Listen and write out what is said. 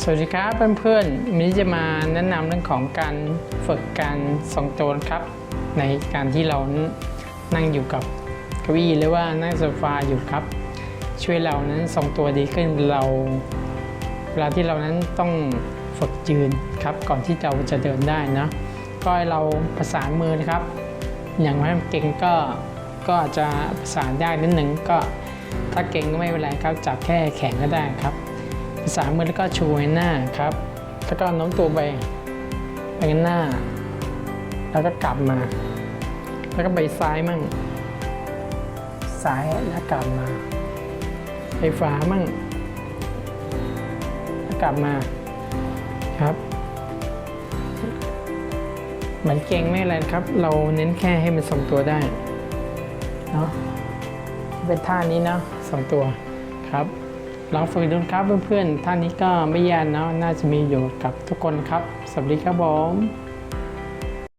สวัสดีครับเพื่อนๆวันนี้จะมาแนะนำเรื่องของการฝึกการทรงตัวครับ ในการที่เรานั่งอยู่กับเก้าอี้หรือว่านั่งโซฟาอยู่ครับ ช่วยเรานั้นทรงตัวดีขึ้นเราเวลาที่เรานั้นต้องฝึกยืนครับ ก่อนที่เราจะเดินได้นะก็ให้เราประสานมือนะครับ อย่างไม่เก่งก็ก็อาจจะประสานยากนิดหนึ่งก็ถ้าเก่งก็ไม่เป็นไรครับจับแค่แขนก็ได้ครับ สานมือแล้วก็ชูไว้หน้าครับ แล้วก็โน้มตัวไปไปกันหน้า แล้วก็กลับมา แล้วก็ไปซ้ายมั่ง ซ้ายแล้วกลับมา ไปฝามั่งแล้วกลับมาครับเหมือนเก่งไม่อะไรครับ เราเน้นแค่ให้มันทรงตัวได้เนาะเป็นท่านี้เนาะทรงตัวครับ ลองฝึกดูครับเพื่อนๆท่านนี้ก็ไม่ยากเนาะน่าจะมีอยู่กับทุกคนครับ สวัสดีครับผม